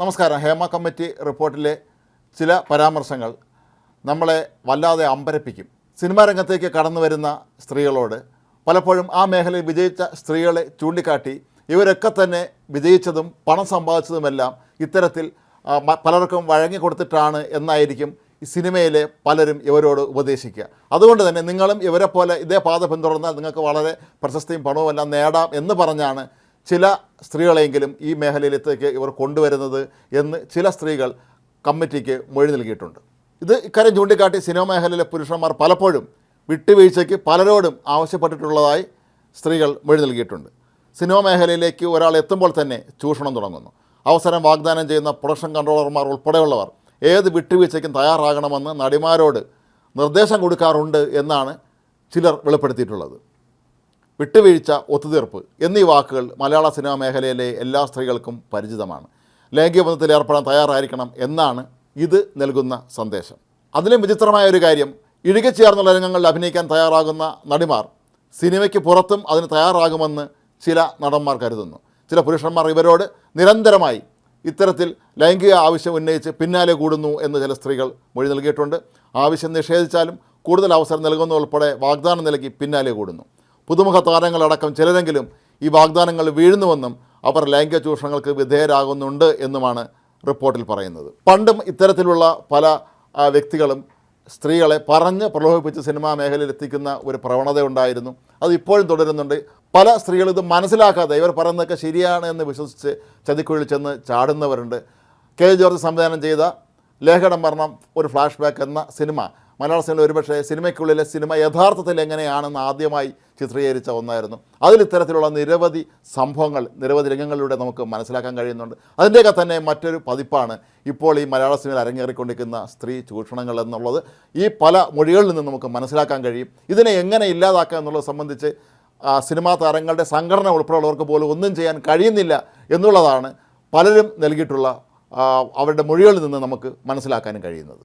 നമസ്കാരം. ഹേമ കമ്മിറ്റി റിപ്പോർട്ടിലെ ചില പരാമർശങ്ങൾ നമ്മളെ വല്ലാതെ അമ്പരപ്പിക്കും. സിനിമാ രംഗത്തേക്ക് കടന്നു വരുന്ന സ്ത്രീകളോട് പലപ്പോഴും ആ മേഖലയിൽ വിജയിച്ച സ്ത്രീകളെ ചൂണ്ടിക്കാട്ടി ഇവരൊക്കെ തന്നെ വിജയിച്ചതും പണം സമ്പാദിച്ചതുമെല്ലാം ഇത്തരത്തിൽ പലർക്കും വഴങ്ങി കൊടുത്തിട്ടാണ് എന്നായിരിക്കും ഈ സിനിമയിലെ പലരും ഇവരോട് ഉപദേശിക്കുക. അതുകൊണ്ട് തന്നെ നിങ്ങളും ഇവരെ പോലെ ഇതേ പാത പിന്തുടർന്നാൽ നിങ്ങൾക്ക് വളരെ പ്രശസ്തിയും പണവുമെല്ലാം നേടാം എന്ന് പറഞ്ഞാണ് ചില സ്ത്രീകളെങ്കിലും ഈ മേഖലയിലേക്ക് ഇവർ കൊണ്ടുവരുന്നത് എന്ന് ചില സ്ത്രീകൾ കമ്മിറ്റിക്ക് മൊഴി നൽകിയിട്ടുണ്ട്. ഇത് ഇക്കാര്യം ചൂണ്ടിക്കാട്ടി സിനിമ മേഖലയിലെ പുരുഷന്മാർ പലപ്പോഴും വിട്ടുവീഴ്ചയ്ക്ക് പലരോടും ആവശ്യപ്പെട്ടിട്ടുള്ളതായി സ്ത്രീകൾ മൊഴി നൽകിയിട്ടുണ്ട്. സിനിമ മേഖലയിലേക്ക് ഒരാൾ എത്തുമ്പോൾ തന്നെ ചൂഷണം തുടങ്ങുന്നു. അവസരം വാഗ്ദാനം ചെയ്യുന്ന പ്രൊഡക്ഷൻ കൺട്രോളർമാർ ഉൾപ്പെടെയുള്ളവർ ഏത് വിട്ടുവീഴ്ചയ്ക്കും തയ്യാറാകണമെന്ന് നടിമാരോട് നിർദ്ദേശം കൊടുക്കാറുണ്ട് എന്നാണ് ചിലർ വെളിപ്പെടുത്തിയിട്ടുള്ളത്. വിട്ടുവീഴ്ച ഒത്തുതീർപ്പ് എന്നീ വാക്കുകൾ മലയാള സിനിമാ മേഖലയിലെ എല്ലാ സ്ത്രീകൾക്കും പരിചിതമാണ്. ലൈംഗികബന്ധത്തിൽ ഏർപ്പെടാൻ തയ്യാറായിരിക്കണം എന്നാണ് ഇത് നൽകുന്ന സന്ദേശം. അതിലും വിചിത്രമായ ഒരു കാര്യം ഇഴുകി ചേർന്നുള്ള രംഗങ്ങളിൽ അഭിനയിക്കാൻ തയ്യാറാകുന്ന നടിമാർ സിനിമയ്ക്ക് പുറത്തും അതിന് തയ്യാറാകുമെന്ന് ചില നടന്മാർ കരുതുന്നു. ചില പുരുഷന്മാർ ഇവരോട് നിരന്തരമായി ഇത്തരത്തിൽ ലൈംഗിക ആവശ്യം ഉന്നയിച്ച് പിന്നാലെ കൂടുന്നു എന്ന് ചില സ്ത്രീകൾ മൊഴി നൽകിയിട്ടുണ്ട്. ആവശ്യം നിഷേധിച്ചാലും കൂടുതൽ അവസരം നൽകുന്ന ഉൾപ്പെടെ വാഗ്ദാനം നൽകി പിന്നാലെ കൂടുന്നു. പുതുമുഖ താരങ്ങളടക്കം ചിലരെങ്കിലും ഈ വാഗ്ദാനങ്ങൾ വീഴുന്നുവെന്നും അവർ ലൈംഗിക ചൂഷണങ്ങൾക്ക് വിധേയരാകുന്നുണ്ട് എന്നുമാണ് റിപ്പോർട്ടിൽ പറയുന്നത്. പണ്ടും ഇത്തരത്തിലുള്ള പല വ്യക്തികളും സ്ത്രീകളെ പറഞ്ഞ് പ്രലോഭിപ്പിച്ച് സിനിമാ മേഖലയിൽ എത്തിക്കുന്ന ഒരു പ്രവണത ഉണ്ടായിരുന്നു അത് ഇപ്പോഴും തുടരുന്നുണ്ട്. പല സ്ത്രീകൾ ഇത് മനസ്സിലാക്കാതെ ഇവർ പറയുന്നതൊക്കെ ശരിയാണ് എന്ന് വിശ്വസിച്ച് ചതിക്കുഴിൽ ചെന്ന് ചാടുന്നവരുണ്ട്. കെ ജോർജ് സംവിധാനം ചെയ്ത ലേഖനം മരണം ഒരു ഫ്ലാഷ് ബാക്ക് എന്ന സിനിമ മലയാള സിനിമ ഒരുപക്ഷെ സിനിമയ്ക്കുള്ളിലെ സിനിമ യഥാർത്ഥത്തിൽ എങ്ങനെയാണെന്ന് ആദ്യമായി ചിത്രീകരിച്ച ഒന്നായിരുന്നു. അതിൽ ഇത്തരത്തിലുള്ള നിരവധി സംഭവങ്ങൾ നിരവധി രംഗങ്ങളിലൂടെ നമുക്ക് മനസ്സിലാക്കാൻ കഴിയുന്നുണ്ട്. അതിന്റെയൊക്കെ തന്നെ മറ്റൊരു പതിപ്പാണ് ഇപ്പോൾ ഈ മലയാള സിനിമയിൽ അരങ്ങേറിക്കൊണ്ടിരിക്കുന്ന സ്ത്രീ ചൂഷണങ്ങൾ എന്നുള്ളത്. ഈ പല മൊഴികളിൽ നിന്ന് നമുക്ക് മനസ്സിലാക്കാൻ കഴിയും. ഇതിനെ എങ്ങനെ ഇല്ലാതാക്കുക എന്നുള്ളത് സംബന്ധിച്ച് സിനിമാ താരങ്ങളുടെ സംഘടന ഉൾപ്പെടെയുള്ളവർക്ക് പോലും ഒന്നും ചെയ്യാൻ കഴിയുന്നില്ല എന്നുള്ളതാണ് പലരും നൽകിയിട്ടുള്ള അവരുടെ മൊഴികളിൽ നിന്ന് നമുക്ക് മനസ്സിലാക്കാനും കഴിയുന്നത്.